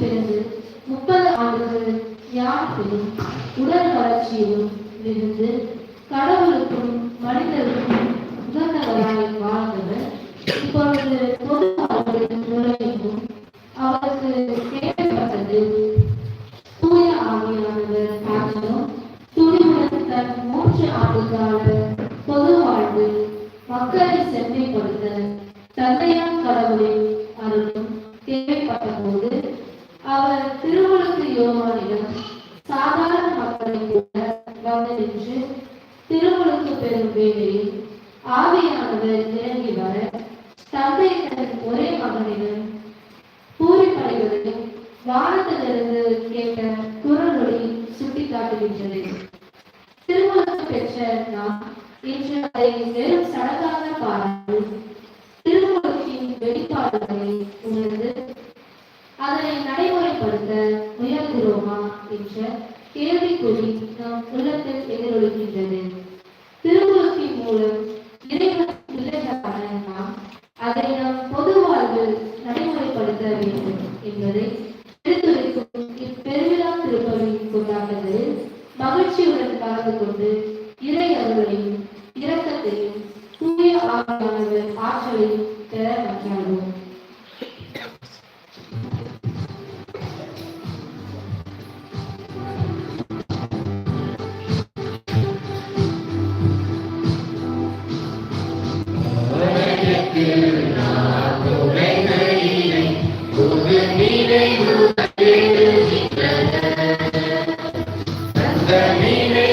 பிறந்து முப்பது ஆண்டுகள் ஞானத்திலும் உடல் வளர்ச்சியிலும் இருந்து கடவுளுக்கும் மனிதருக்கும் உகந்தவராய் வாழ்ந்தவர். இப்பொழுது பொது அவர்களின் நுழையும் அவருக்கு தேவைப்பட்டது தூய ஆவியானவர் ஆற்றலும் துணிவுடன் தன் மூன்று ஆண்டுகால பொது வாழ்வில் மக்களை செம்மைப்படுத்த தந்தையார் கடவுளின் அருளும் தேவைப்பட்டது. திருமுழுக்கு சாதாரண மக்களை கூட வந்து நின்று திருமுழுக்கு பெறும் வேளையில் ஆவியானவர் இறங்கி வர தந்தை தன் ஒரே மகனிடம் பூரிப்படைவதையும் வானத்திலிருந்து கேட்ட குரலொளி சுட்டிக்காட்டுகின்றது. திருமணம் பெற்ற நாம் இன்று அதை வெறும் சடங்காக பாராமல் திருமணத்தின் வெளிப்பாடுகளை உணர்ந்து அதனை நடைமுறைப்படுத்த இருக்கிறோமா என்ற கேள்விக்குறி நம் உள்ளத்தில் எதிரொலிக்கின்றது. திருமுகத்தி மூலம் அதை நாம் பொது வாழ்வில் நடைமுறைப்படுத்த வேண்டும் என்பதை எடுத்துரைக்கும் இப்பெருவிழா திருப்பவியின் கொண்டாட்டங்களில் மகிழ்ச்சியுடன் கலந்து கொண்டு இறை அருளையும் இரக்கத்தையும் தூய ஆவியானவர் ஆற்றலையும் நினைவு எழுகின்றன அந்த நினை